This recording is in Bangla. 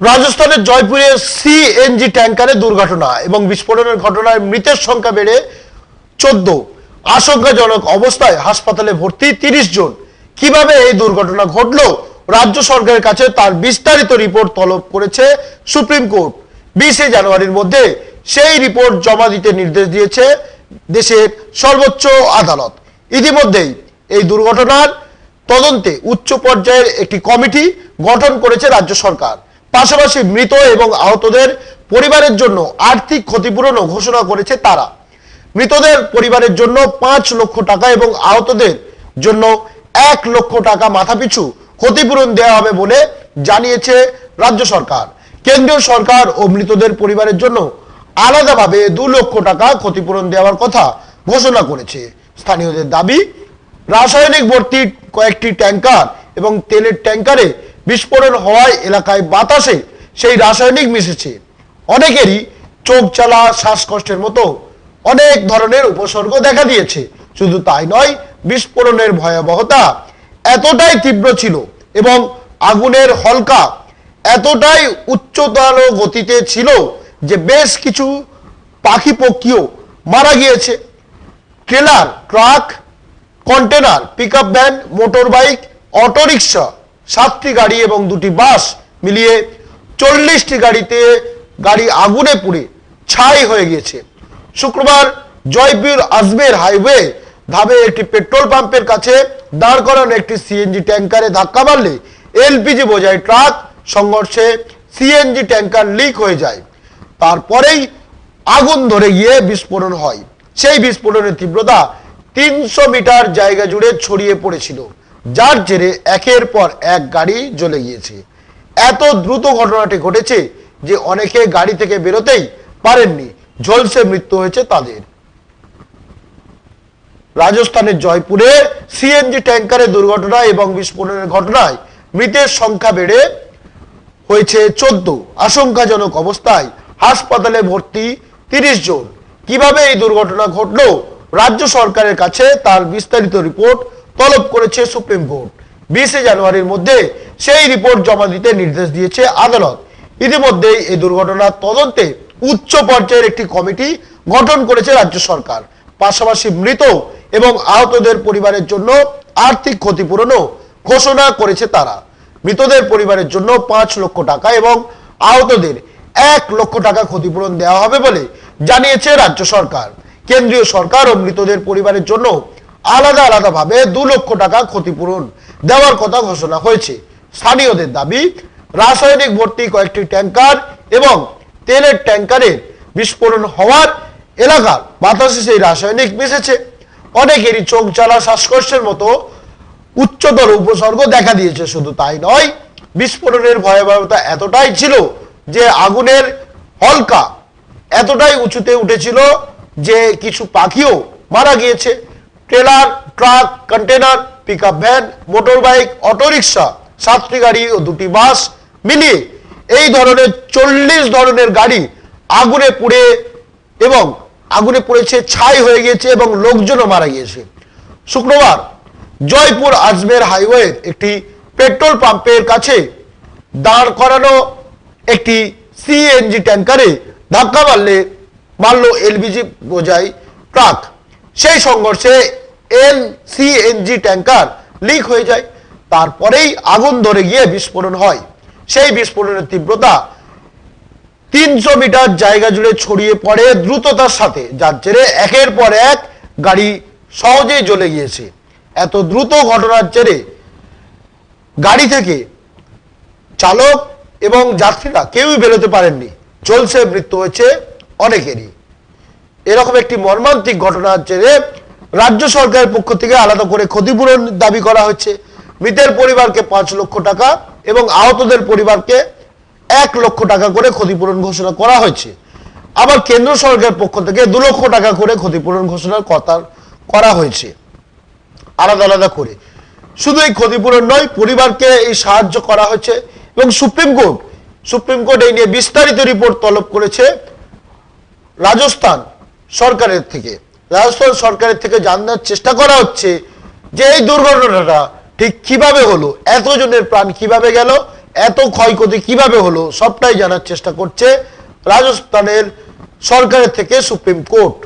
রাজস্থানের জয়পুরে সিএনজি ট্যাঙ্কারে দুর্ঘটনা এবং বিস্ফোরণের ঘটনায় মৃতের সংখ্যা বেড়ে চোদ্দ। আশঙ্কাজনক অবস্থায় হাসপাতালে ভর্তি তিরিশ জন। কীভাবে এই দুর্ঘটনা ঘটল? রাজ্য সরকারের কাছে তার বিস্তারিত রিপোর্ট তলব করেছে সুপ্রিম কোর্ট। বিশে জানুয়ারির মধ্যে সেই রিপোর্ট জমা দিতে নির্দেশ দিয়েছে দেশের সর্বোচ্চ আদালত। ইতিমধ্যেই এই দুর্ঘটনার তদন্তে উচ্চ পর্যায়ের একটি কমিটি গঠন করেছে রাজ্য সরকার। পাশাপাশি মৃত এবং আহতদের পরিবারের জন্য আর্থিক ক্ষতিপূরণও ঘোষণা করেছে তারা। মৃতদের পরিবারের জন্য পাঁচ লক্ষ টাকা এবং আহতদের জন্য এক লক্ষ টাকা মাথাপিছু ক্ষতিপূরণ দেওয়া হবে বলে জানিয়েছে রাজ্য সরকার। কেন্দ্রীয় সরকার ও মৃতদের পরিবারের জন্য আলাদাভাবে দু লক্ষ টাকা ক্ষতিপূরণ দেওয়ার কথা ঘোষণা করেছে। স্থানীয়দের দাবি, রাসায়নিক ভর্তি কয়েকটি ট্যাঙ্কার এবং তেলের ট্যাঙ্কারে বিস্ফোরণ হওয়ায় এলাকায় বাতাসে সেই রাসায়নিক মিশেছে। অনেকেরই চোখ চালা শ্বাসকষ্টের মতো অনেক ধরনের উপসর্গ দেখা দিয়েছে। শুধু তাই নয়, বিস্ফোরণের ভয়াবহতা এতটাই তীব্র ছিল এবং আগুনের হলকা এতটাই উচ্চতর গতিতে ছিল যে বেশ কিছু পাখি পক্ষীও মারা গিয়েছে। Trailer, truck, container, pickup van motor bike auto rickshaw সাতটি গাড়ি এবং দুটি বাস মিলিয়ে চল্লিশটি গাড়িতে গাড়ি আগুনে পুড়ে ছাই হয়ে গিয়েছে। শুক্রবার জয়পুর আজমের হাইওয়ে ধাবে একটি পেট্রোল পাম্পের কাছে দাঁড় করানো একটি সিএনজি ট্যাঙ্কারে ধাক্কা মারলে এলপিজি বোঝাই ট্রাক সংঘর্ষে সিএনজি ট্যাঙ্কার লিক হয়ে যায়। তারপরেই আগুন ধরে গিয়ে বিস্ফোরণ হয়। সেই বিস্ফোরণের তীব্রতা তিনশো মিটার জায়গা জুড়ে ছড়িয়ে পড়েছিল। যার জেরে একের পর এক গাড়ি জ্বলে গিয়েছে। এত দ্রুত ঘটনাটি ঘটেছে যে অনেকে গাড়ি থেকে বেরোতেই পারেননি। ঝলসে মৃত্যু হয়েছে তাদের। রাজস্থানের জয়পুরে সিএনজি ট্যাঙ্কারে দুর্ঘটনা এবং বিস্ফোরণের ঘটনায় মৃতের সংখ্যা বেড়ে হয়েছে চোদ্দ। আশঙ্কাজনক অবস্থায় হাসপাতালে ভর্তি তিরিশ জন। কীভাবে এই দুর্ঘটনা ঘটলো? রাজ্য সরকারের কাছে তার বিস্তারিত রিপোর্ট তলব করেছে সুপ্রিম কোর্ট। বিশে জানুয়ারির মধ্যে সেই রিপোর্ট জমা দিতে নির্দেশ দিয়েছে আদালত। ইতিমধ্যেই এই দুর্ঘটনার তদন্তে উচ্চ পর্যায়ের একটি কমিটি গঠন করেছে রাজ্য সরকার। পাশাপাশি মৃত এবং আহতদের পরিবারের জন্য আর্থিক ক্ষতিপূরণও ঘোষণা করেছে তারা। মৃতদের পরিবারের জন্য পাঁচ লক্ষ টাকা এবং আহতদের এক লক্ষ টাকা ক্ষতিপূরণ দেওয়া হবে বলে জানিয়েছে রাজ্য সরকার। কেন্দ্রীয় সরকার ও মৃতদের পরিবারের জন্য আলাদা আলাদাভাবে দু লক্ষ টাকা ক্ষতিপূরণ দেওয়ার কথা ঘোষণা হয়েছে। স্থানীয়দের দাবি, রাসায়নিক ভর্তি কয়েকটি ট্যাঙ্কার এবং তেলের ট্যাঙ্কারের বিস্ফোরণ হওয়ার এলাকার বাতাসে সেই রাসায়নিক মিশেছে। অনেকেরই চোখ জ্বালা, শ্বাসকষ্টের মতো উচ্চতর উপসর্গ দেখা দিয়েছে। শুধু তাই নয়, বিস্ফোরণের ভয়াবহতা এতটাই ছিল যে আগুনের হলকা এতটাই উঁচুতে উঠেছিল যে কিছু পাখিও মারা গিয়েছে। Trailer, truck container pick up van motor bike auto rickshaw, সাতটি গাড়ি ও দুটি বাস মিলিয়ে এই ধরনের চল্লিশ ধরনের গাড়ি আগুনে পুড়ে এবং আগুনে পড়েছে, ছাই হয়ে গিয়েছে এবং লোকজনও মারা গিয়েছে। শুক্রবার জয়পুর আজমের হাইওয়ে একটি পেট্রোল পাম্পের কাছে দাঁড় করানো একটি সিএনজি ট্যাঙ্কারে ধাক্কা মারলে, মারল এলবিজি বোঝাই ট্রাক। সেই সংঘর্ষে এল সিএনজি ট্যাঙ্কার লিক হয়ে যায়। তারপরেই আগুন ধরে গিয়ে বিস্ফোরণ হয়। সেই বিস্ফোরণের তীব্রতা তিনশো মিটার জায়গা জুড়ে ছড়িয়ে পড়ে দ্রুততার সাথে, যার জেরে একের পর এক গাড়ি সহজেই জ্বলে গিয়েছে। এত দ্রুত ঘটনার জেরে গাড়ি থেকে চালক এবং যাত্রীরা কেউই বেরোতে পারেননি। চলছে, মৃত্যু হয়েছে অনেকেরই। এরকম একটি মর্মান্তিক ঘটনার জেরে রাজ্য সরকারের পক্ষ থেকে আলাদা করে ক্ষতিপূরণ দাবি করা হচ্ছে মৃতের পরিবারকে পাঁচ লক্ষ টাকা এবং আহতদের পরিবারকে এক লক্ষ টাকা করে ক্ষতিপূরণ ঘোষণা করা হয়েছে। আবার কেন্দ্র সরকারের পক্ষ থেকে দু লক্ষ টাকা করে ক্ষতিপূরণ ঘোষণার কথা করা হয়েছে। আলাদা আলাদা করে। শুধু এই ক্ষতিপূরণ নয়, পরিবারকে এই সাহায্য করা হয়েছে এবং সুপ্রিম কোর্ট সুপ্রিম কোর্ট এই নিয়ে বিস্তারিত রিপোর্ট তলব করেছে। রাজস্থান সরকারের থেকে, রাজস্থান সরকারের থেকে জানার চেষ্টা করা হচ্ছে যে এই দুর্ঘটনাটা ঠিক কীভাবে হলো, এতজনের প্রাণ কীভাবে গেল, এত ক্ষয়ক্ষতি কীভাবে হলো, সবটাই জানার চেষ্টা করছে রাজস্থানের সরকারের থেকে সুপ্রিম কোর্ট।